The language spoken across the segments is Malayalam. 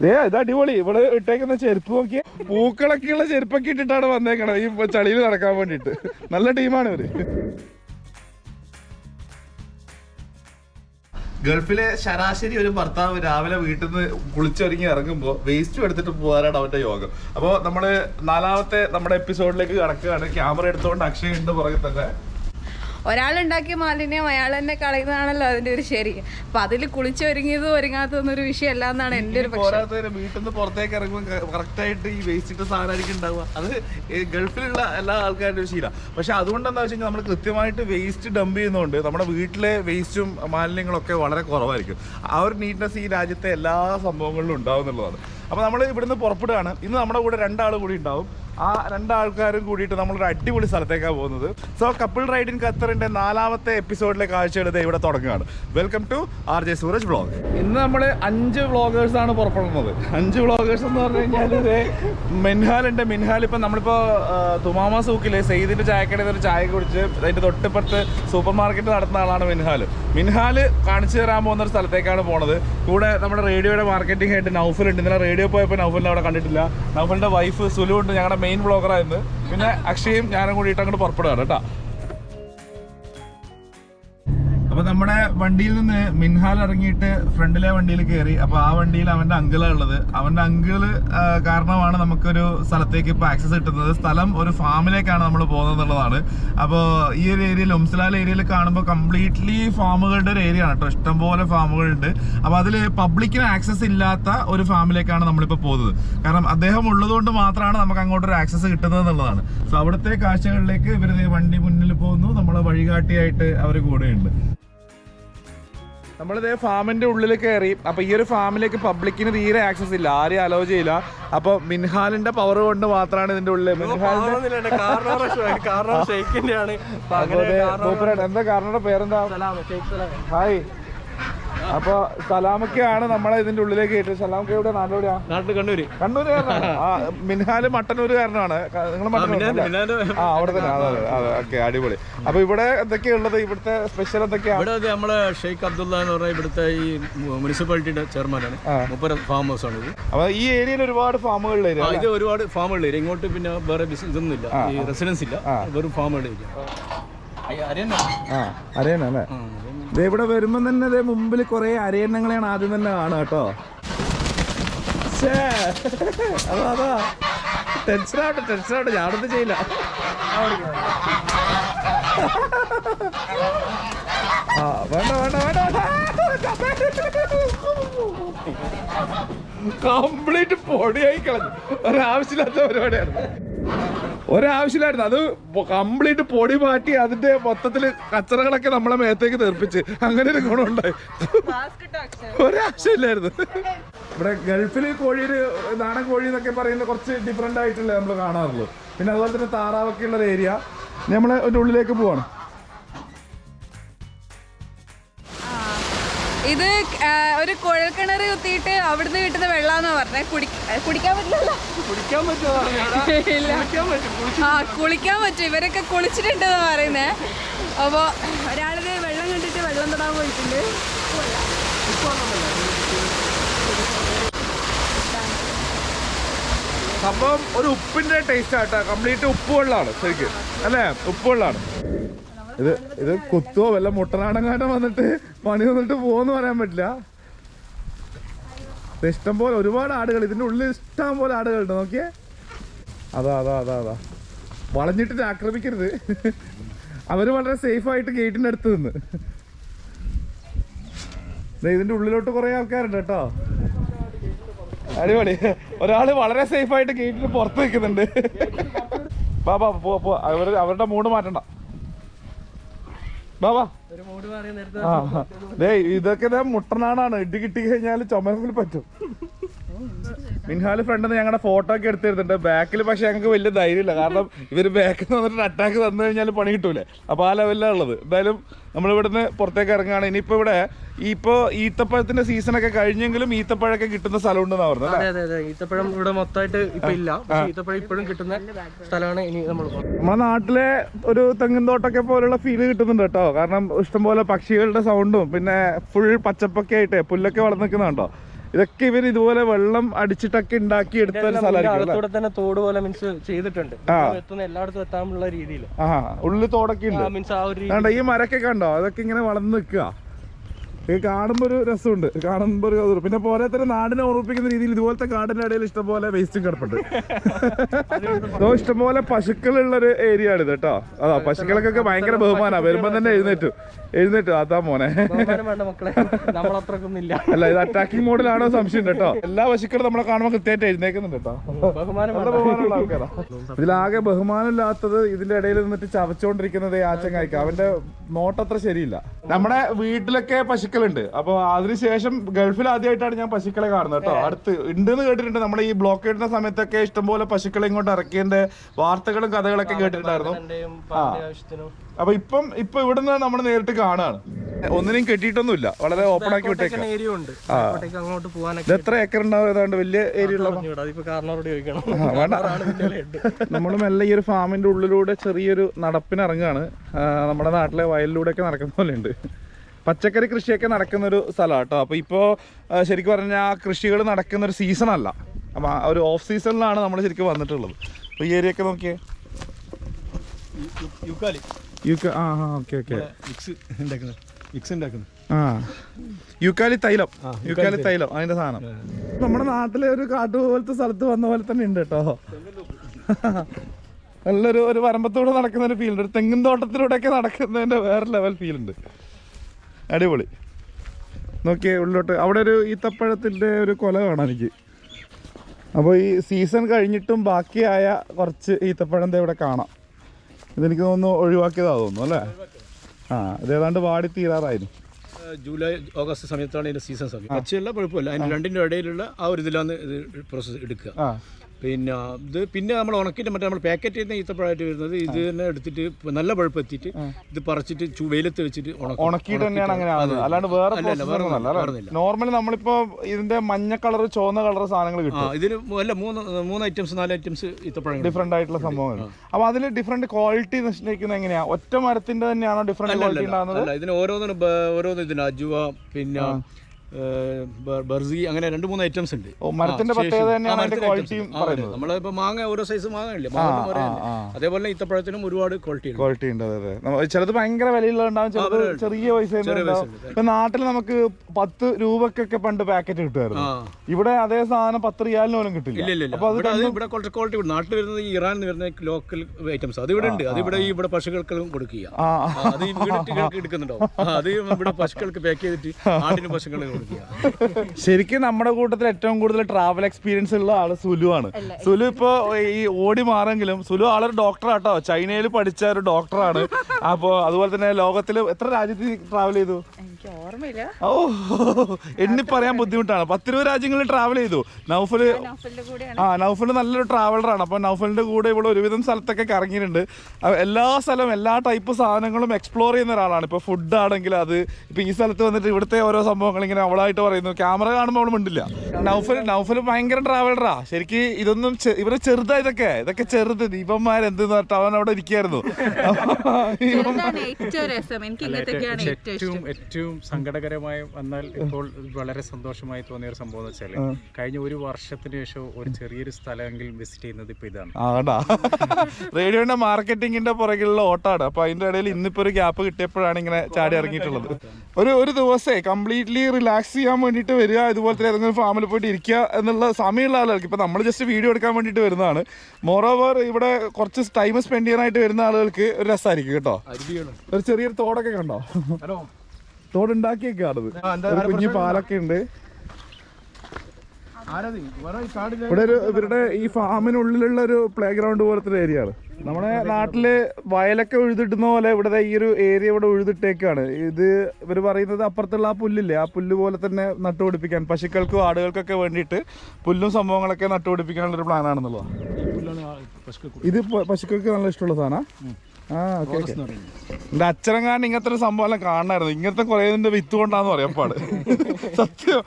ഇത് അടിപൊളി. ഇവിടെ ഇട്ടേക്കുന്ന ചെരുപ്പ് നോക്കിയ. പൂക്കളൊക്കെയുള്ള ചെരുപ്പൊക്കെ ഇട്ടിട്ടാണ് വന്നേക്കണത്. ഈ ചളിയിൽ നടക്കാൻ വേണ്ടിട്ട് നല്ല ടീമാണ് ഇവർ. ഗൾഫിലെ ശരാശരി ഒരു ഭർത്താവ് രാവിലെ വീട്ടിൽ നിന്ന് കുളിച്ചൊരുങ്ങി ഇറങ്ങുമ്പോൾ വേസ്റ്റും എടുത്തിട്ട് പോകാനാണ് അവന്റെ യോഗം. അപ്പോൾ നമ്മൾ നാലാമത്തെ നമ്മുടെ എപ്പിസോഡിലേക്ക് കടക്കുകയാണ്. ക്യാമറ എടുത്തുകൊണ്ട് അക്ഷയ ഉണ്ട് പുറകെ തന്നെ. ഒരാളുണ്ടാക്കിയ മാലിന്യം അയാൾ തന്നെ കളയുന്നതാണല്ലോ അതിന്റെ ഒരു ശരി. അപ്പൊ അതിൽ കുളിച്ചൊരുങ്ങിയതും ഒരുങ്ങാത്തതൊന്നും ഒരു വിഷയമല്ല എന്നാണ് എന്റെ ഒരു വീട്ടിൽ നിന്ന് പുറത്തേക്ക് ഇറങ്ങുമ്പോൾ കറക്റ്റ് ആയിട്ട് ഈ വേസ്റ്റ് ഇട്ട സാധനമായിരിക്കും ഉണ്ടാവുക. അത് ഗൾഫിലുള്ള എല്ലാ ആൾക്കാരുടെ ഒരു ശീലം. പക്ഷെ അതുകൊണ്ട് എന്താ വെച്ച് കഴിഞ്ഞാൽ നമ്മൾ കൃത്യമായിട്ട് വേസ്റ്റ് ഡംപ് ചെയ്യുന്നതുകൊണ്ട് നമ്മുടെ വീട്ടിലെ വേസ്റ്റും മാലിന്യങ്ങളൊക്കെ വളരെ കുറവായിരിക്കും. ആ ഒരു നീറ്റ്നെസ് ഈ രാജ്യത്തെ എല്ലാ സംഭവങ്ങളിലും ഉണ്ടാവും എന്നുള്ളതാണ് അപ്പോൾ നമ്മൾ ഇവിടുന്ന് പുറപ്പെടുകയാണ്. ഇന്ന് നമ്മുടെ കൂടെ രണ്ടാൾ കൂടി ഉണ്ടാവും. ആ രണ്ടാൾക്കാരും കൂടിയിട്ട് നമ്മളൊരു അടിപൊളി സ്ഥലത്തേക്കാണ് പോകുന്നത്. സോ കപ്പിൾ റൈഡ് ഇൻ ഖത്തറിന്റെ നാലാമത്തെ എപ്പിസോഡിലെ കാഴ്ചകൾ ദേ ഇവിടെ തുടങ്ങുകയാണ്. Welcome to R J Sooraj vlog ഇന്ന് നമ്മൾ അഞ്ച് വ്ളോഗേഴ്സ് ആണ് പുറപ്പെടുന്നത്. അഞ്ച് വ്ളോഗേഴ്സ് എന്ന് പറഞ്ഞു കഴിഞ്ഞാൽ ഇതേ മിൻഹാലുണ്ട് മിൻഹാൽ ഇപ്പം നമ്മളിപ്പോൾ തുമാമ സൂക്കിൽ സെയ്ദിന്റെ ചായക്കടയിൽ ഒരു ചായ കുടിച്ച് അതിന്റെ തൊട്ടിപ്പുറത്ത് സൂപ്പർ മാർക്കറ്റ് നടത്തുന്ന ആളാണ് മിൻഹാൽ. മിൻഹാൽ കാണിച്ചു തരാൻ പോകുന്ന ഒരു സ്ഥലത്തേക്കാണ് പോണത്. കൂടെ നമ്മുടെ റേഡിയോയുടെ മാർക്കറ്റിംഗ് ആയിട്ട് നൗഫൽ ഉണ്ട്. ഇന്നലെ റേഡിയോ പോയപ്പോൾ നൗഫലിനെ അവിടെ കണ്ടിട്ടില്ല. നൗഫലിന്റെ വൈഫ് സുലു ഉണ്ട്. ഞങ്ങളുടെ മെയിൻ വ്ളോഗറായിരുന്നു പിന്നെ അക്ഷയും ഞാനും കൂടിയിട്ട് അങ്ങോട്ട് പുറപ്പെടുകയാണ് കേട്ടോ. അപ്പൊ നമ്മുടെ വണ്ടിയിൽ നിന്ന് മിൻഹാൽ ഇറങ്ങിയിട്ട് ഫ്രണ്ടിലെ വണ്ടിയിൽ കയറി അപ്പൊ ആ വണ്ടിയിൽ അവന്റെ അങ്കിളാണ് ഉള്ളത്. അവന്റെ അങ്കിൾ കാരണമാണ് നമുക്കൊരു സ്ഥലത്തേക്ക് ഇപ്പൊ ആക്സസ് കിട്ടുന്നത്. സ്ഥലം ഒരു ഫാമിലേക്കാണ് നമ്മൾ പോകുന്നത് എന്നുള്ളതാണ് അപ്പോൾ ഈ ഒരു ഏരിയയിൽ ഒംസലാൽ ഏരിയയിൽ കാണുമ്പോൾ കംപ്ലീറ്റ്ലി ഫാമുകളുടെ ഒരു ഏരിയ ആണ് കേട്ടോ ഇഷ്ടംപോലെ ഫാമുകളുണ്ട് അപ്പൊ അതിൽ പബ്ലിക്കിന് ആക്സസ് ഇല്ലാത്ത ഒരു ഫാമിലേക്കാണ് നമ്മളിപ്പോൾ പോകുന്നത്. കാരണം അദ്ദേഹം ഉള്ളതുകൊണ്ട് മാത്രമാണ് നമുക്ക് അങ്ങോട്ടൊരു ആക്സസ് കിട്ടുന്നത് എന്നുള്ളതാണ് സോ അവിടുത്തെ കാഴ്ചകളിലേക്ക് ഇവർ വണ്ടി മുന്നിൽ പോകുന്നു. നമ്മളെ വഴികാട്ടിയായിട്ട് അവർ കൂടെയുണ്ട്. നമ്മളിതേ ഫാമിന്റെ ഉള്ളിൽ കയറി അപ്പോൾ ഈ ഒരു ഫാമിലേക്ക് പബ്ലിക്കിന് തീരെ ആക്സസ് ഇല്ല ആരെയും അലോ ചെയ്യില്ല. അപ്പൊ മിൻഹാലിന്റെ പവർ കൊണ്ട് മാത്രമാണ് ഇതിന്റെ ഉള്ളിൽ മിൻഹാലിന്റെ. എന്താ കാരണയുടെ പേരെന്താ? ഹായ്. അപ്പൊ സലാമൊക്കെയാണ് നമ്മളെ ഇതിന്റെ ഉള്ളിലേക്ക് കേട്ടത് സലാമൊക്കെ എവിടെ നാട്ടിലെവിടെയാ? നാട്ടിൽ കണ്ണൂര്. കണ്ണൂര് ആ മട്ടന്നൂര് കാരണമാണ്. നിങ്ങൾ മട്ടന്നൂർ ആ അവിടെ തന്നെ. അതെ അതെ ഓക്കെ അടിപൊളി. അപ്പൊ ഇവിടെ എന്തൊക്കെയാ ഉള്ളത്? ഇവിടുത്തെ സ്പെഷ്യൽ എന്തൊക്കെയാണ് ഇവിടെ നമ്മളെ ഷെയ്ഖ് അബ്ദുള്ള എന്ന് പറഞ്ഞ ഇവിടുത്തെ ഈ മുനിസിപ്പാലിറ്റിയുടെ ചെയർമാനാണ്. മുപ്പര ഫാം ഹൗസ് ആണ് ഇത് അപ്പൊ ഈ ഏരിയയിൽ ഒരുപാട് ഫാമുകൾ ഇത് ഒരുപാട് ഫാമുകൾ വരും ഇങ്ങോട്ട് പിന്നെ വേറെ ബിസിനസ് ഒന്നും ഇല്ല. ഈ റെസിഡൻസ് ഇല്ല. വെറും ഫാമുകൾ ആ അറിയണല്ലേ ദേ ഇവിടെ വരുമ്പോ തന്നെ ഇതേ മുമ്പിൽ കുറെ അരയണ്ണങ്ങളെയാണ് ആദ്യം തന്നെ കാണുക കേട്ടോ. അതാ അതാ. ടെൻഷനാവട്ടെ ടെൻഷനാവട്ടെ ഞാനൊന്നും ചെയ്യില്ല. ആ വേണ്ട വേണ്ട വേണ്ട കംപ്ലീറ്റ് പൊടിയായി കളഞ്ഞു. ഒരാവശ്യമില്ലാത്ത പരിപാടിയായിരുന്നു ഒരാവശ്യമില്ലായിരുന്നു. അത് കംപ്ലീറ്റ് പൊടി മാറ്റി അതിന്റെ മൊത്തത്തിൽ കച്ചറകളൊക്കെ നമ്മളെ മേത്തേക്ക് തെറിപ്പിച്ച് അങ്ങനെ ഒരു ഗുണമുണ്ടായി. ഒരാവശ്യമില്ലായിരുന്നു. ഇവിടെ ഗൾഫിൽ കോഴി ഒരു നാടൻ കോഴി എന്നൊക്കെ പറയുന്നത് കുറച്ച് ഡിഫറെന്റ് ആയിട്ടല്ലേ നമ്മൾ കാണാറുള്ളൂ. പിന്നെ അതുപോലെ തന്നെ താറാവൊക്കെ ഉള്ള ഒരു ഏരിയ നമ്മൾ അതിന്റെ ഉള്ളിലേക്ക് പോവാണ്. ഇത് ഒരു കുഴൽ കുഴൽക്കിണർ കുത്തിയിട്ട് അവിടുന്ന് കിട്ടുന്ന വെള്ളാന്ന് പറഞ്ഞേ. കുടിക്കാൻ ഇല്ല. ആ കുളിക്കാൻ പറ്റും. ഇവരൊക്കെ കുളിച്ചിട്ടുണ്ടെന്ന് പറയുന്നേ. അപ്പോൾ ഒരാളിത് വെള്ളം കണ്ടിട്ട് വെള്ളം തൊടാൻ പോയിട്ടുണ്ട്. സംഭവം ഒരു ഉപ്പിന്റെ ടേസ്റ്റ് ആട്ടോ. കംപ്ലീറ്റ് ഉപ്പ് വെള്ളമാണ് ശരിക്കും. അല്ലേ? ഉപ്പ് വെള്ളമാണ് ഇത് ഇത് കുത്തുവോ? വല്ല മുട്ടനാടങ്ങാട്ടം വന്നിട്ട് പണി വന്നിട്ട് പോവെന്ന് പറയാൻ പറ്റില്ല. ഇഷ്ടം പോലെ ഒരുപാട് ആടുകൾ ഇതിന്റെ ഉള്ളിൽ ഇഷ്ടം പോലെ ആടുകളുണ്ട് നോക്കിയേ. അതാ അതാ അതാ അതാ. വളഞ്ഞിട്ട് ആക്രമിക്കരുത്. അവർ വളരെ സേഫ് ആയിട്ട് ഗേറ്റിന്റെ അടുത്ത് നിന്ന്. ഇതിന്റെ ഉള്ളിലോട്ട് കുറെ ആൾക്കാരുണ്ട് കേട്ടോ. അടിപൊളി. ഒരാൾ വളരെ സേഫ് ആയിട്ട് ഗേറ്റിന് പുറത്ത് നിൽക്കുന്നുണ്ട്. ബാബാ പോ പോ. അവർ അവരുടെ മൂഡ് മാറ്റണ്ട. ഇതൊക്കെ മുട്ടനാടാണ് ഇടി കിട്ടി കഴിഞ്ഞാൽ ചുമരിൽ പറ്റും. മിൻഹാൽ ഫ്രണ്ട് ഞങ്ങളുടെ ഫോട്ടോ ഒക്കെ എടുത്തിരുന്നുണ്ട് ബാക്കിൽ പക്ഷെ ഞങ്ങൾക്ക് വലിയ ധൈര്യമില്ല. കാരണം ഇവർ ബാക്കിൽ നിന്ന് വന്നിട്ട് അറ്റാക്ക് തന്നു കഴിഞ്ഞാൽ പണി കിട്ടൂലേ. അപ്പൊ ആ ലെവലിലാണ് ഉള്ളത്. എന്തായാലും നമ്മൾ ഇവിടുന്ന് പുറത്തേക്ക് ഇറങ്ങുകയാണ് ഇനിയിപ്പോ ഇവിടെ ഇപ്പോ ഈത്തപ്പഴത്തിന്റെ ഒക്കെ കഴിഞ്ഞെങ്കിലും ഈത്തപ്പഴമൊക്കെ കിട്ടുന്ന സ്ഥലം പറഞ്ഞത് അതെ അതെ അതെ. ഈത്തപ്പഴം ഇവിടെ മൊത്തമായിട്ട് ഇപ്പൊ ഇല്ല. ഈത്തപ്പഴം ഇപ്പോഴും കിട്ടുന്ന സ്ഥലമാണ് ഇനി നമ്മൾ നമ്മുടെ നാട്ടിലെ ഒരു തെങ്ങിൻ തോട്ടൊക്കെ പോലുള്ള ഫീൽ കിട്ടുന്നുണ്ട് കേട്ടോ. കാരണം ഇഷ്ടംപോലെ പക്ഷികളുടെ സൗണ്ടും പിന്നെ ഫുൾ പച്ചപ്പൊക്കെ ആയിട്ട് പുല്ലൊക്കെ വളർന്നു നിൽക്കുന്നുണ്ടോ ഇതൊക്കെ ഇവർ ഇതുപോലെ വെള്ളം അടിച്ചിട്ടൊക്കെ ഉണ്ടാക്കി എടുത്ത ഒരു സ്ഥലമായിരിക്കും തന്നെ തോട് പോലെ മീൻസ് ചെയ്തിട്ടുണ്ട്. എത്തുന്ന എല്ലായിടത്തും എത്താനുള്ള രീതിയിൽ ആ ഉള്ളിൽ തോടൊക്കെ ഉണ്ട്. മീൻസ് ആ ഒരു ഈ മരൊക്കെ കണ്ടോ? അതൊക്കെ ഇങ്ങനെ വളർന്നു നിൽക്കുക ഇത് കാണുമ്പോൾ ഒരു രസമുണ്ട്. കാണുമ്പോൾ ഒരു കൗതുകം. പിന്നെ പോലെ തന്നെ നാടിനെ ഓർമ്മിപ്പിക്കുന്ന രീതിയിൽ ഇതുപോലത്തെ കാടിന്റെ ഇടയിൽ ഇഷ്ടംപോലെ വേസ്റ്റും കിടപ്പുണ്ട്. അതോ ഇഷ്ടംപോലെ പശുക്കളുള്ള ഒരു ഏരിയ ആണ് ഇത് കേട്ടോ. അതാ പശുക്കൾക്കൊക്കെ ഭയങ്കര ബഹുമാനാണ് വരുമ്പോ തന്നെ എഴുന്നേറ്റു. എഴുന്നേറ്റു. അതാ മോനെ. അല്ല ഇത് അറ്റാക്കിംഗ് മോഡിലാണോ സംശയം കേട്ടോ. എല്ലാ പശുക്കളും നമ്മളെ കാണുമ്പോൾ കൃത്യമായിട്ട് എഴുന്നേക്കുന്നുണ്ട് കേട്ടോ. ബഹുമാനമുള്ള ആൾക്കാരാ. ഇതിലാകെ ബഹുമാനമില്ലാത്തത് ഇതിന്റെ ഇടയിൽ നിന്നിട്ട് ചവച്ചോണ്ടിരിക്കുന്നത് ആ ചങ്ങായിക്ക് അവന്റെ നോട്ടത്ര ശരിയില്ല. നമ്മുടെ വീട്ടിലൊക്കെ പശുക്കളുണ്ട്. അപ്പൊ അതിനുശേഷം ഗൾഫിൽ ആദ്യമായിട്ടാണ് ഞാൻ പശുക്കളെ കാണുന്നത് കേട്ടോ. അടുത്ത് ഉണ്ടെന്ന് കേട്ടിട്ടുണ്ട്. നമ്മുടെ ഈ ബ്ലോക്ക് ഇടുന്ന സമയത്തൊക്കെ ഇഷ്ടംപോലെ പശുക്കളെ ഇങ്ങോട്ട് ഇറക്കിയതിന്റെ വാർത്തകളും കഥകളൊക്കെ കേട്ടിട്ടുണ്ടായിരുന്നു. അപ്പൊ ഇപ്പം ഇപ്പൊ ഇവിടുന്ന് നമ്മൾ നേരിട്ട് കാണാണ് ഒന്നിനെയും കെട്ടിയിട്ടൊന്നുമില്ല. വളരെ ഓപ്പൺ ആക്കി വിട്ടേക്കാം അങ്ങോട്ട് പോകാനൊക്കെ എത്ര ഏക്കർ ഉണ്ടാവും ഏതാണ്ട്? വലിയ ഏരിയ വേണ്ട. നമ്മൾ മെല്ലെ ഈ ഒരു ഫാമിന്റെ ഉള്ളിലൂടെ ചെറിയൊരു നടപ്പിനിറങ്ങാണ് നമ്മുടെ നാട്ടിലെ വയലിലൂടെ ഒക്കെ നടക്കുന്ന പോലെ ഉണ്ട് പച്ചക്കറി കൃഷിയൊക്കെ നടക്കുന്ന ഒരു സ്ഥലമാണ് കേട്ടോ അപ്പോൾ ഇപ്പോൾ ശരിക്കും പറഞ്ഞാൽ കൃഷികൾ നടക്കുന്ന ഒരു സീസൺ അല്ല അപ്പോൾ ഒരു ഓഫ് സീസണിലാണ് നമ്മൾ ശരിക്കും വന്നിട്ടുള്ളത്. അപ്പോൾ ഈ ഏരിയ ഒക്കെ നോക്കിയേ. യുക്കാലി. യു കെ ആ ആ ഓക്കെ ഓക്കെ. മിക്സ് ഉണ്ടാക്കുന്നത്. മിക്സ് ഉണ്ടാക്കുന്നത്. ആ. യുക്കാലി തൈലം. യുക്കാലി തൈലം. അതിന്റെ സാധനം. നമ്മുടെ നാട്ടിലെ ഒരു കാട്ടു പോലത്തെ സ്ഥലത്ത് വന്ന പോലെ തന്നെ ഉണ്ട് കേട്ടോ. നല്ലൊരു ഒരു വരമ്പത്തൂടെ നടക്കുന്ന ഒരു ഫീൽ ഉണ്ട്. ഒരു തെങ്ങിൻ തോട്ടത്തിലൂടെ ഒക്കെ നടക്കുന്നതിന്റെ വേറെ ലെവൽ ഫീൽ ഉണ്ട്. അടിപൊളി. നോക്കിയേ ഉള്ളിലോട്ട്. അവിടെ ഒരു ഈത്തപ്പഴത്തിന്റെ ഒരു കൊല കാണാം എനിക്ക്. അപ്പോൾ ഈ സീസൺ കഴിഞ്ഞിട്ടും ബാക്കിയായ കുറച്ച് ഈത്തപ്പഴം ഇവിടെ കാണാം. ഇതെനിക്ക് തോന്നുന്നു ഒഴിവാക്കിയതാ തോന്നുന്നു അല്ലേ? ആ ഇത് ഏതാണ്ട് വാടി തീരാറായിരുന്നു ജൂലൈ ഓഗസ്റ്റ് സമയത്താണ് ഇതിന്റെ സീസൺ സമയം. പച്ചയല്ല കുഴപ്പമില്ല. അതിന് രണ്ടിന്റെ ഇടയിലുള്ള ആ ഒരു ഇതിലാണ് ഇത് പ്രോസസ്സ് എടുക്കുക. ആ. പിന്നെ ഇത് പിന്നെ നമ്മൾ ഉണക്കിയിട്ട് മറ്റേ നമ്മൾ പാക്കറ്റ് ചെയ്യുന്ന ഈത്തപ്പഴമായിട്ട് വരുന്നത് ഇത് തന്നെ എടുത്തിട്ട് നല്ല പഴുപ്പ് എത്തിയിട്ട് ഇത് പറിച്ചിട്ട് വെയിലത്ത് വെച്ചിട്ട് ഉണക്കിട്ട് ഉണക്കിയിട്ട് തന്നെയാണ് അങ്ങനെ അല്ലാണ്ട് വേറെ. നോർമലി നമ്മളിപ്പോ ഇതിന്റെ മഞ്ഞ കളർ ചുവന്ന കളർ സാധനങ്ങൾ കിട്ടും. ഇതിന് അല്ല മൂന്ന് മൂന്ന് ഐറ്റംസ് നാല് ഐറ്റംസ് ഈത്തപ്പഴം ഡിഫറെന്റ് ആയിട്ടുള്ള സംഭവങ്ങൾ. അപ്പൊ അതിൽ ഡിഫറെന്റ് ക്വാളിറ്റി നിശ്ചയിക്കുന്നത് എങ്ങനെയാ? ഒറ്റ മരത്തിന്റെ തന്നെയാണോ ഡിഫറെന്റ് ക്വാളിറ്റി ഉണ്ടാകുന്നത്? ഇതിന് ഓരോന്നിനും ഓരോന്നും ഇതിന് അജുവ പിന്നെ ബർസി അങ്ങനെ രണ്ട് മൂന്ന് ഐറ്റംസ് ഉണ്ട്. മരത്തിന്റെ പ്രത്യേകത തന്നെയാണ് ക്വാളിറ്റിയും. പറയുന്നത്. നമ്മളിപ്പോ മാങ്ങ ഓരോ സൈസ് മാങ്ങ ഇല്ലേ. അതേപോലെ ഇത്തപ്പഴത്തിനും ഒരുപാട് ക്വാളിറ്റി ഉണ്ട്. ക്വാളിറ്റി ഉണ്ട് അതെ ചിലത് ഭയങ്കര വിലയുള്ളതുണ്ടാവും ചിലത് ചെറിയ പൈസ. ഇപ്പൊ നാട്ടിൽ നമുക്ക് പത്ത് രൂപക്കൊക്കെ പണ്ട് പാക്കറ്റ് കിട്ടുമായിരുന്നു. ഇവിടെ അതേ സാധനം പത്ത് റിയാലിന് പോലും കിട്ടില്ല. ഇവിടെ കുറച്ച് ക്വാളിറ്റി നാട്ടിൽ വരുന്നത് ഇറാൻ ഇറാനിൽ വരുന്ന ലോക്കൽ ഐറ്റംസ് അത് ഇവിടെ ഉണ്ട്. അത് ഇവിടെ ഈ ഇവിടെ പശുക്കൾക്കും കൊടുക്കുക. അത് അത് ഇവിടെ പശുക്കൾക്ക് പാക്ക് ചെയ്തിട്ട് ആടിന് പശുക്കൾ ശരിക്കും നമ്മുടെ കൂട്ടത്തിൽ ഏറ്റവും കൂടുതൽ ട്രാവൽ എക്സ്പീരിയൻസ് ഉള്ള ആൾ സുലു ആണ്. സുലു ഇപ്പോ ഈ ഓടി മാറെങ്കിലും സുലു ആളൊരു ഡോക്ടറാട്ടോ ചൈനയിൽ പഠിച്ച ഒരു ഡോക്ടറാണ് അപ്പോ അതുപോലെ തന്നെ ലോകത്തിൽ എത്ര രാജ്യത്ത് ട്രാവൽ ചെയ്തു? ഓർമ്മയില്ല. ഓ എണ്ണി പറയാൻ ബുദ്ധിമുട്ടാണ്. പത്തിരുപത് രാജ്യങ്ങളിൽ ട്രാവൽ ചെയ്തു. കൂടെയാണ്. ആ നൗഫൽ നല്ലൊരു ട്രാവലറാണ് അപ്പൊ നൗഫലിന്റെ കൂടെ ഇവിടെ ഒരുവിധം സ്ഥലത്തൊക്കെ കറങ്ങിയിട്ടുണ്ട്. എല്ലാ സ്ഥലവും എല്ലാ ടൈപ്പ് സാധനങ്ങളും എക്സ്പ്ലോർ ചെയ്യുന്ന ഒരാളാണ്. ഇപ്പൊ ഫുഡ് ആണെങ്കിൽ അത്. ഇപ്പൊ ഈ സ്ഥലത്ത് വന്നിട്ട് ഇവിടുത്തെ ഓരോ സംഭവങ്ങൾ ഇങ്ങനെ അവളായിട്ട് പറയുന്നു. ക്യാമറ കാണുമ്പോൾ അവൾ മിണ്ടില്ല. നൗഫൽ നൗഫൽ ഭയങ്കര ട്രാവലറാ ശരിക്ക് ഇതൊന്നും ഇവരെ ചെറുതാ ഇതൊക്കെ. ഇതൊക്കെ ചെറുത്. ദീപന്മാർ എന്തെന്ന് പറഞ്ഞിട്ട് അവൻ അവിടെ ഇരിക്കായിരുന്നു. ഏറ്റവും ഏറ്റവും സങ്കടകരമായി വന്നാൽ ഇപ്പോൾ വളരെ സന്തോഷമായി തോന്നിയ ഒരു സംഭവം എന്ന് വെച്ചാൽ കഴിഞ്ഞ ഒരു വർഷത്തിന് ശേഷം ഒരു ചെറിയൊരു സ്ഥലമെങ്കിലും വിസിറ്റ് ചെയ്യുന്നത് ഇപ്പൊ ഇതാണ്. ആടാ. റേഡിയോന്റെ മാർക്കറ്റിംഗിന്റെ പുറകിലുള്ള ഓട്ടാണ് അപ്പൊ അതിന്റെ ഇടയിൽ ഇന്നിപ്പോ ഒരു ഗ്യാപ്പ് കിട്ടിയപ്പോഴാണ് ഇങ്ങനെ ചാടി ഇറങ്ങിയിട്ടുള്ളത്. ഒരു ഒരു ദിവസേ കംപ്ലീറ്റ്ലി റിലാക്സ് ചെയ്യാൻ വേണ്ടിയിട്ട് വരിക ഇതുപോലത്തെ ഏതെങ്കിലും ഫാമിൽ പോയിട്ട് ഇരിക്കുക എന്നുള്ള സമയമുള്ള ആളുകൾക്ക്. ഇപ്പം നമ്മൾ ജസ്റ്റ് വീഡിയോ എടുക്കാൻ വേണ്ടിയിട്ട് വരുന്നതാണ്. മോറോവർ ഇവിടെ കുറച്ച് ടൈം സ്പെൻഡ് ചെയ്യാനായിട്ട് വരുന്ന ആളുകൾക്ക് ഒരു രസമായിരിക്കും കേട്ടോ. ഒരു ചെറിയൊരു തോടൊക്കെ കണ്ടോ? തോടുണ്ടാക്കിയൊക്കെയാണത് ആണത് കുഞ്ഞു പാലൊക്കെ ഉണ്ട്. ഇവിടെ ഒരു ഇവരുടെ ഈ ഫാമിനുള്ളിലുള്ള ഒരു പ്ലേ ഗ്രൗണ്ട് പോലത്തെ ഏരിയ ആണ്. നമ്മുടെ നാട്ടിൽ വയലൊക്കെ ഉഴുതിട്ടുന്ന പോലെ ഇവിടെ ഈ ഒരു ഏരിയ ഇവിടെ ഉഴുതിട്ടേക്കാണ്. ഇത് ഇവർ പറയുന്നത് അപ്പുറത്തുള്ള ആ പുല്ലില്ലേ? ആ പുല്ല് പോലെ തന്നെ നട്ടുപിടിപ്പിക്കാൻ പശുക്കൾക്കും ആടുകൾക്കൊക്കെ വേണ്ടിയിട്ട് പുല്ലും സംഭവങ്ങളൊക്കെ നട്ടുപിടിപ്പിക്കാനുള്ള ഒരു പ്ലാൻ ആണെന്നുള്ളതാണ് ഇത് പശുക്കൾക്ക് നല്ല ഇഷ്ടമുള്ള സാധനം. ആ ഓക്കെ ഓക്കെ. എന്റെ അച്ഛനെങ്ങാണ്ട് ഇങ്ങനത്തെ ഒരു സംഭവം എല്ലാം കാണായിരുന്നു ഇങ്ങനത്തെ കുറെ ഇതിന്റെ വിത്ത് കൊണ്ടാന്ന് പറയാം പാട്. സത്യം.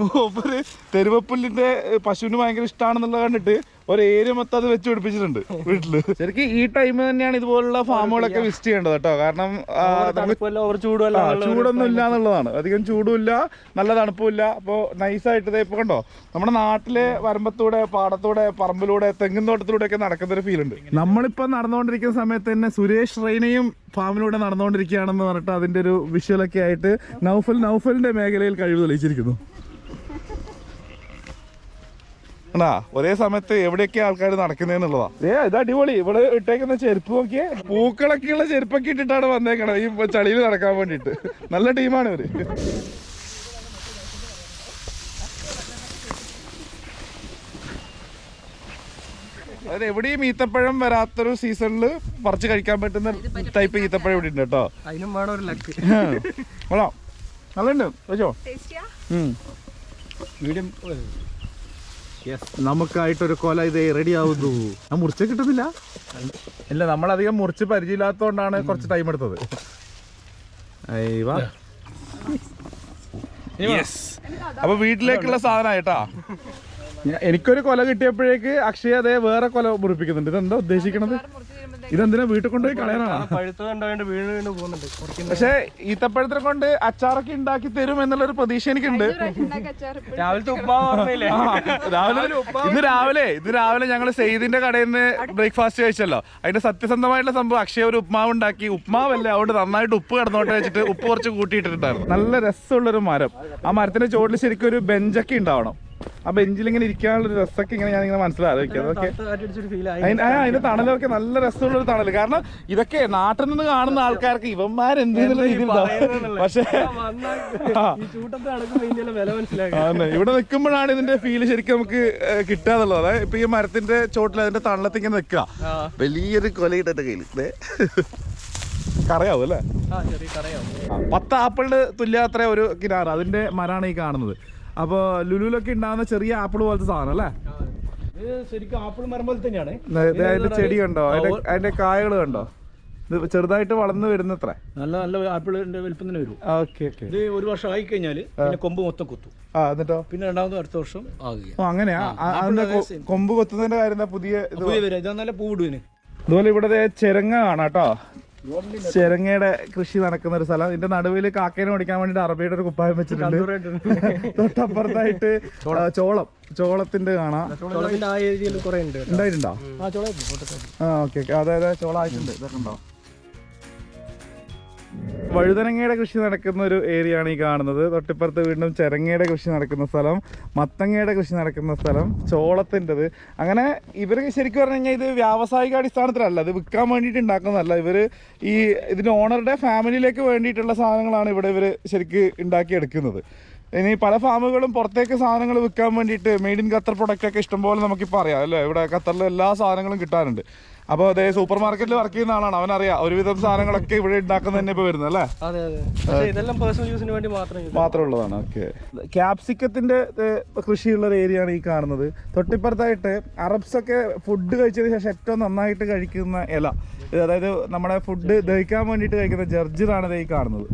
മൂപ്പര് തെരുവപ്പുല്ലിന്റെ പശുവിന് ഭയങ്കര ഇഷ്ടമാണെന്നുള്ളത് കണ്ടിട്ട് ഒരു ഏരിയ മൊത്തം അത് വെച്ച് പിടിപ്പിച്ചിട്ടുണ്ട് വീട്ടിൽ. ശരിക്കും ഈ ടൈം തന്നെയാണ് ഇതുപോലുള്ള ഫാമുകളൊക്കെ വിസിറ്റ് ചെയ്യേണ്ടത് കേട്ടോ. കാരണം ചൂടൊന്നും ഇല്ല എന്നുള്ളതാണ് അധികം ചൂടുമില്ല നല്ല തണുപ്പുമില്ല. അപ്പോൾ നൈസായിട്ട് ഇതേ ഇപ്പോൾ കണ്ടോ നമ്മുടെ നാട്ടിലെ വരമ്പത്തൂടെ പാടത്തൂടെ പറമ്പിലൂടെ തെങ്ങിൻ തോട്ടത്തിലൂടെ ഒക്കെ നടക്കുന്ന ഒരു ഫീൽ ഉണ്ട്. നമ്മളിപ്പോൾ നടന്നുകൊണ്ടിരിക്കുന്ന സമയത്ത് തന്നെ സുരേഷ് റെയ്നയും ഫാമിലൂടെ നടന്നുകൊണ്ടിരിക്കുകയാണെന്ന് പറഞ്ഞിട്ട് അതിന്റെ ഒരു വിഷ്വലൊക്കെ ആയിട്ട് നൗഫൽ നൗഫലിന്റെ മേഖലയിൽ കഴിവ് തെളിയിച്ചിരിക്കുന്നു. ആണാ ഒരേ സമയത്ത് എവിടെയൊക്കെ ആൾക്കാർ നടക്കുന്നതെന്നുള്ളതാ ഏ ഇത് അടിപൊളി. ഇവിടെ ഇട്ടേക്കുന്ന ചെരുപ്പ് നോക്കിയേ. പൂക്കളൊക്കെയുള്ള ചെരുപ്പൊക്കെ ഇട്ടിട്ടാണ് വന്നേക്കണത്. ഈ ചളിയിൽ നടക്കാൻ വേണ്ടിയിട്ട്. നല്ല ടീമാണ് ഇവർ. അതായത് എവിടെയും ഈത്തപ്പഴം വരാത്തൊരു സീസണിൽ പറിച്ച് കഴിക്കാൻ പറ്റുന്ന ടൈപ്പ് ഈത്തപ്പഴം ഇവിടെ ഉണ്ട് കേട്ടോ. അതിനും വേണം ഒരു ലക്ക്. കൊള്ളാം. നല്ലുണ്ട് വെച്ചോ. ടേസ്റ്റിയാ മീഡിയം നമുക്കായിട്ടൊരു കൊല ഇത് റെഡി ആവുന്നു. ആ മുറിച്ച് കിട്ടുന്നില്ല. ഇല്ല നമ്മളധികം മുറിച്ച് പരിചയമില്ലാത്തതുകൊണ്ടാണ് കുറച്ച് ടൈം എടുത്തത്. അപ്പൊ വീട്ടിലേക്കുള്ള സാധനമായിട്ടാ എനിക്കൊരു കൊല കിട്ടിയപ്പോഴേക്ക് അക്ഷയ അതേ വേറെ കൊല മുറിപ്പിക്കുന്നുണ്ട്. ഇതെന്താ ഉദ്ദേശിക്കണത്? ഇതെന്തിനാ വീട്ടിൽ കൊണ്ടുപോയി കളയാനാണ് പഴുത്തത് കണ്ടാണ്ട് വീണ് വീണ് പോകുന്നുണ്ട്. പക്ഷേ ഈത്തപ്പഴത്തിനെ കൊണ്ട് അച്ചാറൊക്കെ ഉണ്ടാക്കി തരും എന്നുള്ളൊരു പ്രതീക്ഷ എനിക്കുണ്ട്. രാവിലത്തെ ഉപ്പാവ് ഓർമ്മയില്ലേ? രാവിലെ ഇന്ന് രാവിലെ ഇന്ന് രാവിലെ ഞങ്ങൾ സെയ്ദിന്റെ കടയിൽ നിന്ന് ബ്രേക്ക്ഫാസ്റ്റ് കഴിച്ചല്ലോ. അതിന്റെ സത്യസന്ധമായിട്ടുള്ള സംഭവം അക്ഷയ ഒരു ഉപ്മാവ് ഉണ്ടാക്കി ഉപ്മാവല്ലേ അതുകൊണ്ട് നന്നായിട്ട് ഉപ്പ് കടന്നോട്ട് വെച്ചിട്ട് ഉപ്പ് കുറച്ച് കൂട്ടിയിട്ടിട്ടുണ്ടായിരുന്നു. നല്ല രസമുള്ളൊരു മരം. ആ മരത്തിന്റെ ചോട്ടിൽ ശരിക്കും ഒരു ബെഞ്ചൊക്കെ ഉണ്ടാവണം. ആ ബെഞ്ചിൽ ഇങ്ങനെ ഇരിക്കാനുള്ള ഒരു രസമൊക്കെ ഇങ്ങനെ ഞാൻ ഇങ്ങനെ മനസ്സിലാക്കി അതൊക്കെ അതിന്റെ തണലൊക്കെ നല്ല രസമുള്ള ഒരു തണൽ കാരണം ഇതൊക്കെ നാട്ടിൽ നിന്ന് കാണുന്ന ആൾക്കാർക്ക് ഇവന്മാരെന്ത് പക്ഷേ ഇവിടെ നിൽക്കുമ്പോഴാണ് ഇതിന്റെ ഫീൽ ശരിക്കും നമുക്ക് കിട്ടാന്നുള്ളത് അതായത് ഇപ്പൊ ഈ മരത്തിന്റെ ചോട്ടിൽ അതിന്റെ തണലത്ത് ഇങ്ങനെ നിൽക്കുക. വലിയൊരു കൊലയിട്ടെ കയ്യിൽ കറയാവും അല്ലേ? പത്ത് ആപ്പിളിന് തുല്യാത്ര ഒരു കിനാറ്. അതിന്റെ മരാണ് ഈ കാണുന്നത്. അപ്പൊ ലുലുലൊക്കെ ഉണ്ടാകുന്ന ചെറിയ ആപ്പിൾ പോലത്തെ സാധനം അല്ലേ? ശരിക്കും ആപ്പിൾ മരം പോലെ തന്നെയാണ് അതിന്റെ ചെടി കണ്ടോ? അതിന്റെ അതിന്റെ കായകൾ കണ്ടോ? ഇത് ചെറുതായിട്ട് വളർന്നു വരുന്നത്ര. നല്ല നല്ല ആപ്പിളിന്റെ വലിപ്പം തന്നെ വരും. Okay okay. ഇത് ഒരു വർഷം ആയി കഴിഞ്ഞാൽ പിന്നെ കൊമ്പ് മൊത്തം കൊത്തും. ആ എന്നിട്ടോ? പിന്നെ രണ്ടാമത് അടുത്ത വർഷം ആകുക അങ്ങനെയാ? കൊമ്പ് കൊത്തുന്നതിന്റെ കാര്യം പുതിയ പുതിയ വരും ഇതാ നല്ല പൂവിടുവിന്. അതുപോലെ ഇവിടെ ചെരങ്ങ കാണാം കേട്ടോ ചെരങ്ങയുടെ കൃഷി നടക്കുന്ന ഒരു സ്ഥലം. ഇതിന്റെ നടുവിൽ കാക്കേനെ ഓടിക്കാൻ വേണ്ടിട്ട് അറബിയുടെ ഒരു കുപ്പായം വെച്ചിട്ടുണ്ട്. തൊട്ടപ്പുറത്തായിട്ട് ചോളം. ചോളത്തിന്റെ കാണാം. ഉണ്ടായിട്ടുണ്ടോ. ആ ഓക്കെ ഓക്കെ. അതെ അതെ ചോളം ആയിട്ടുണ്ട്. ഇതൊക്കെ ഉണ്ടോ? വഴുതനങ്ങയുടെ കൃഷി നടക്കുന്ന ഒരു ഏരിയ ആണ് ഈ കാണുന്നത്. തൊട്ടിപ്പുറത്ത് വീണ്ടും ചെരങ്ങയുടെ കൃഷി നടക്കുന്ന സ്ഥലം മത്തങ്ങയുടെ കൃഷി നടക്കുന്ന സ്ഥലം ചോളത്തിന്റെത്. അങ്ങനെ ഇവർ ശരിക്കും പറഞ്ഞു കഴിഞ്ഞാൽ ഇത് വ്യാവസായിക അടിസ്ഥാനത്തിലല്ല ഇത് വിൽക്കാൻ വേണ്ടിയിട്ട് ഉണ്ടാക്കുന്നതല്ല. ഇവർ ഈ ഇതിന്റെ ഓണറുടെ ഫാമിലിയിലേക്ക് വേണ്ടിയിട്ടുള്ള സാധനങ്ങളാണ് ഇവിടെ ഇവർ ശരിക്ക് ഉണ്ടാക്കിയെടുക്കുന്നത്. ഇനി പല ഫാമുകളും പുറത്തേക്ക് സാധനങ്ങൾ വിൽക്കാൻ വേണ്ടിയിട്ട് മെയ്ഡ് ഇൻ ഖത്തർ പ്രൊഡക്റ്റ് ഒക്കെ ഇഷ്ടംപോലെ നമുക്കിപ്പോൾ അറിയാം അല്ലേ? ഇവിടെ ഖത്തറിൽ എല്ലാ സാധനങ്ങളും കിട്ടാനുണ്ട് അപ്പോൾ അതേ സൂപ്പർ മാർക്കറ്റിൽ വർക്ക് ചെയ്യുന്ന ആളാണ്. അവനറിയാം. ഒരുവിധം സാധനങ്ങളൊക്കെ ഇവിടെ ഉണ്ടാക്കുന്ന തന്നെ ഇപ്പോൾ വരുന്നത് അല്ലേ? അതെ അതെ. ഇതെല്ലാം പേഴ്സണൽ യൂസിന് വേണ്ടി മാത്രം use മാത്രമുള്ളതാണ്. ഓക്കെ ക്യാപ്സിക്കത്തിന്റെ കൃഷിയുള്ള ഒരു ഏരിയ ആണ് ഈ കാണുന്നത്. തൊട്ടിപ്പുറത്തായിട്ട് അറബ്സ് ഒക്കെ ഫുഡ് കഴിച്ചതിന് ശേഷം ഏറ്റവും നന്നായിട്ട് കഴിക്കുന്ന ഇല. അതായത് നമ്മുടെ ഫുഡ് ദഹിക്കാൻ വേണ്ടിയിട്ട് കഴിക്കുന്ന ജർജിറാണ് ഇത് ഈ കാണുന്നത്.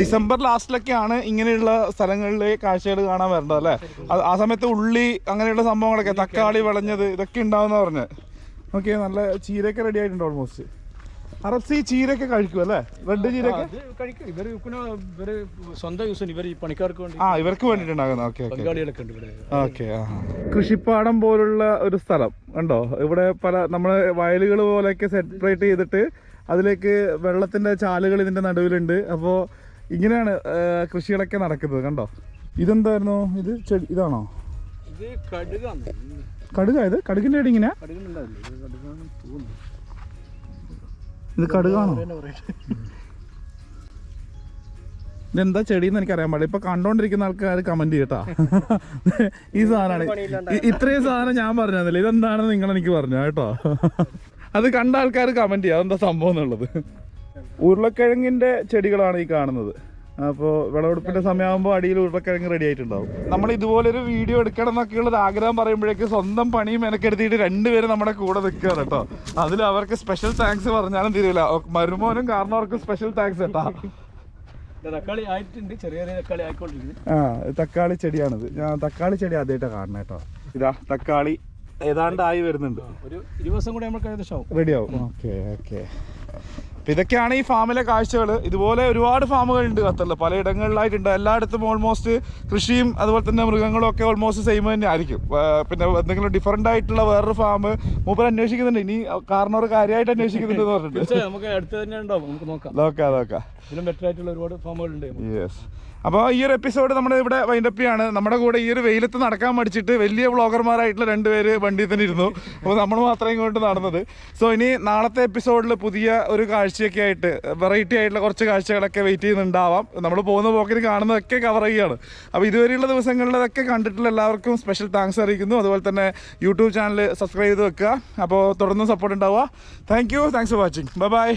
ഡിസംബർ ലാസ്റ്റിലൊക്കെയാണ് ഇങ്ങനെയുള്ള സ്ഥലങ്ങളിലെ കാഴ്ചകൾ കാണാൻ വരേണ്ടത് അല്ലേ? ആ സമയത്ത് ഉള്ളി അങ്ങനെയുള്ള സംഭവങ്ങളൊക്കെ തക്കാളി വിളഞ്ഞത് ഇതൊക്കെ ഉണ്ടാവുന്ന പറഞ്ഞ്. ഓക്കെ നല്ല ചീരയൊക്കെ റെഡി ആയിട്ടുണ്ട് ഓൾമോസ്റ്റ് അറബ്സ് ഈ ചീരയൊക്കെ കഴിക്കും അല്ലേ? റെഡ് ചീരയൊക്കെ? അത് കഴിക്കും. ഇവർ ഇവർ സ്വന്തം യൂസ് ഇവർ ഈ പണിക്കാർക്ക് വേണ്ടി ആ ഇവർക്ക് വേണ്ടിയിട്ടുണ്ടാകുന്ന. ഓക്കെ ഓക്കെ പങ്കാളികളൊക്കെ ഉണ്ട് ഇവിടെ. ഓക്കെ കൃഷിപ്പാടം പോലുള്ള ഒരു സ്ഥലം ഉണ്ടോ? ഇവിടെ പല നമ്മളെ വയലുകൾ പോലെയൊക്കെ സെപ്പറേറ്റ് ചെയ്തിട്ട് അതിലേക്ക് വെള്ളത്തിന്റെ ചാലുകൾ ഇതിന്റെ നടുവിലുണ്ട്. അപ്പോൾ ഇങ്ങനെയാണ് കൃഷികളൊക്കെ നടക്കുന്നത് കണ്ടോ? ഇതെന്തായിരുന്നു? ഇത് ചെടി ഇതാണോ? ഇത് കടുകാണ്. കടുക ഇത്? കടുകിന്റെ ചെടി ഇങ്ങനെ ഇത് കടുകാണ്? ഇത് കടുകാണോ ഇതെന്താ ചെടി എന്ന് എനിക്കറിയാൻ പാടില്ല. ഇപ്പൊ കണ്ടോണ്ടിരിക്കുന്ന ആൾക്കാർ കമന്റ് ചെയ്യട്ടാ ഈ സാധനമാണ് ഇത്രയും സാധനം ഞാൻ പറഞ്ഞു തന്നില്ല ഇതെന്താണെന്ന് നിങ്ങൾ എനിക്ക് പറഞ്ഞു കേട്ടോ. അത് കണ്ട ആൾക്കാർ കമന്റ് ചെയ്യാം. അതെന്താ സംഭവം എന്നുള്ളത്? ഉരുളക്കിഴങ്ങിന്റെ ചെടികളാണ് ഈ കാണുന്നത്. അപ്പോൾ വിളവെടുപ്പിന്റെ സമയമാകുമ്പോൾ അടിയിൽ ഉരുളക്കിഴങ്ങ് റെഡി ആയിട്ടുണ്ടാവും. നമ്മൾ ഇതുപോലെ ഒരു വീഡിയോ എടുക്കണം എന്നൊക്കെയുള്ള ഒരു ആഗ്രഹം പറയുമ്പോഴേക്ക് സ്വന്തം പണിയും മെനക്കെടുത്തിയിട്ട് രണ്ടുപേരും നമ്മുടെ കൂടെ നിൽക്കുകയാണ് കേട്ടോ. അതിൽ അവർക്ക് സ്പെഷ്യൽ താങ്ക്സ് പറഞ്ഞാലും തീരില്ല മരുമോനും കാരണം അവർക്ക് സ്പെഷ്യൽ താങ്ക്സ് കേട്ടാ. ഇത് തക്കാളി ആയിട്ടുണ്ട്. ചെറിയ ചെറിയ തക്കാളി ആയിക്കൊണ്ടിരിക്കുന്നത് ആ തക്കാളി ചെടിയാണിത്. ഞാൻ തക്കാളി ചെടി ആദ്യമായിട്ടാണ് കാണുന്നത് കേട്ടോ. ഇതാ തക്കാളി ഏതാണ്ട് ആയി വരുന്നുണ്ട്. ഒരു ഇരുപത് ദിവസം കൂടെ നമുക്ക് ഏകദേശം ആവും. റെഡി ആവും. ഓക്കെ ഓക്കെ അപ്പം ഇതൊക്കെയാണ് ഈ ഫാമിലെ കാഴ്ചകൾ ഇതുപോലെ ഒരുപാട് ഫാമുകൾ ഉണ്ട് ഖത്തറിൽ പലയിടങ്ങളിലായിട്ടുണ്ട്. എല്ലായിടത്തും ഓൾമോസ്റ്റ് കൃഷിയും അതുപോലെ തന്നെ മൃഗങ്ങളും ഒക്കെ ഓൾമോസ്റ്റ് സെയിം തന്നെ ആയിരിക്കും. പിന്നെ എന്തെങ്കിലും ഡിഫറെന്റ് ആയിട്ടുള്ള വേറൊരു ഫാം മൂപ്പർ അന്വേഷിക്കുന്നുണ്ട്. ഇനി കാരണവർ കാര്യമായിട്ട് അന്വേഷിക്കുന്നുണ്ട് എന്ന് പറഞ്ഞിട്ട് നമുക്ക് അടുത്ത് തന്നെ ഉണ്ടാവും നമുക്ക് നോക്കാം. നോക്കാം നോക്കാം. ഇതിലും ബെറ്റർ ആയിട്ടുള്ള ഒരുപാട് ഫാമുകളുണ്ട്. യെസ് അപ്പോൾ ഈ ഒരു എപ്പിസോഡ് നമ്മുടെ ഇവിടെ വൈൻഡപ്പ് ചെയ്യാണ്. നമ്മുടെ കൂടെ ഈ ഒരു വെയിലത്ത് നടക്കാൻ മടിച്ചിട്ട് വലിയ വ്ളോഗർമാരായിട്ടുള്ള രണ്ടുപേര് വണ്ടിയിൽ തന്നെ ഇരുന്നു. അപ്പോൾ നമ്മൾ മാത്രമേ ഇങ്ങോട്ട് നടന്നത്. സോ ഇനി നാളത്തെ എപ്പിസോഡിൽ പുതിയ ഒരു കാഴ്ചയൊക്കെ ആയിട്ട് വെറൈറ്റി ആയിട്ടുള്ള കുറച്ച് കാഴ്ചകളൊക്കെ വെയിറ്റ് ചെയ്യുന്നുണ്ടാവാം. നമ്മൾ പോകുന്ന പോക്കിന് കാണുന്നതൊക്കെ കവർ ചെയ്യുകയാണ് അപ്പോൾ ഇതുവരെയുള്ള ദിവസങ്ങളിലതൊക്കെ കണ്ടിട്ടുള്ള എല്ലാവർക്കും സ്പെഷ്യൽ താങ്ക്സ് അറിയിക്കുന്നു. അതുപോലെ തന്നെ യൂട്യൂബ് ചാനൽ സബ്സ്ക്രൈബ് ചെയ്ത് വെക്കുക. അപ്പോൾ തുടർന്നും സപ്പോർട്ട് ഉണ്ടാവുക. Thank you thanks for watching bye bye